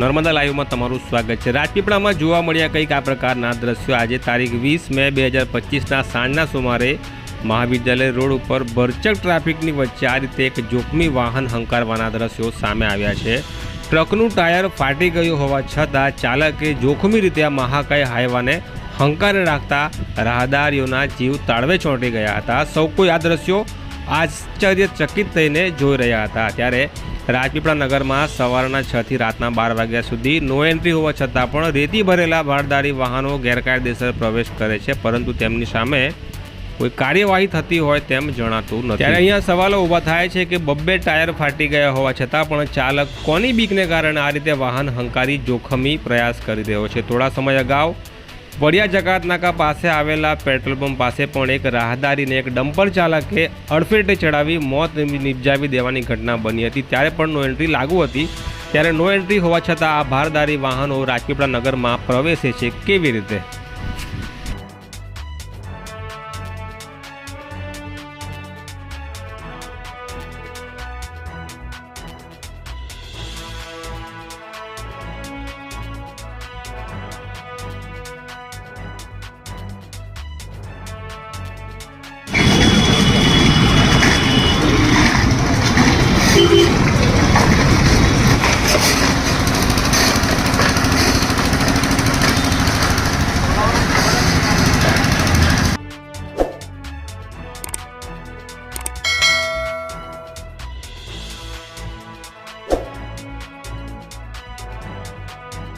નર્મદા લાઈવમાં તમારું સ્વાગત છે. રાજપીપળામાં જોવા મળ્યા કંઈક આ પ્રકારના દ્રશ્યો. આજે તારીખ વીસ મે બે હજાર પચીસના સાંજના સુમારે મહાવિદ્યાલય રોડ ઉપર ભરચક ટ્રાફિકની વચ્ચે આ રીતે એક જોખમી વાહન હંકારવાના દ્રશ્યો સામે આવ્યા છે. ટ્રકનું ટાયર ફાટી ગયું હોવા છતાં ચાલકે જોખમી રીતે આ મહાકાય હાઈવાને હંકારે રાખતા રાહદારીઓના જીવ તાળવે ચોંટી ગયા હતા. સૌ કોઈ આ દ્રશ્યો આશ્ચર્યચકિત થઈને જોઈ રહ્યા હતા. ત્યારે રાજપીપળા નગરમાં સવારના છ થી રાતના બાર વાગ્યા સુધી નો એન્ટ્રી હોવા છતાં પણ રેતી ભરેલા ભારદારી વાહનો ગેરકાયદેસર પ્રવેશ કરે છે, પરંતુ તેમની સામે કોઈ કાર્યવાહી થતી હોય તેમ જણાતું નથી. ત્યારે અહીંયા સવાલો ઊભા થાય છે કે બબ્બે ટાયર ફાટી ગયા હોવા છતાં પણ ચાલક કોની બીકને કારણે આ રીતે વાહન હંકારી, જોખમી પ્રયાસ કરી રહ્યો છે? થોડા સમય અગાઉ વડિયા જગાતનાકા પાસે આવેલા પેટ્રોલ પંપ પાસે પણ એક રાહદારીને એક ડમ્પર ચાલકે અડફેટે ચડાવી મોત નિપજાવી દેવાની ઘટના બની હતી. ત્યારે પણ નો એન્ટ્રી લાગુ હતી. ત્યારે નો એન્ટ્રી હોવા છતાં આ ભારદારી વાહનો રાજપીપળા નગરમાં પ્રવેશે છે. કેવી રીતે?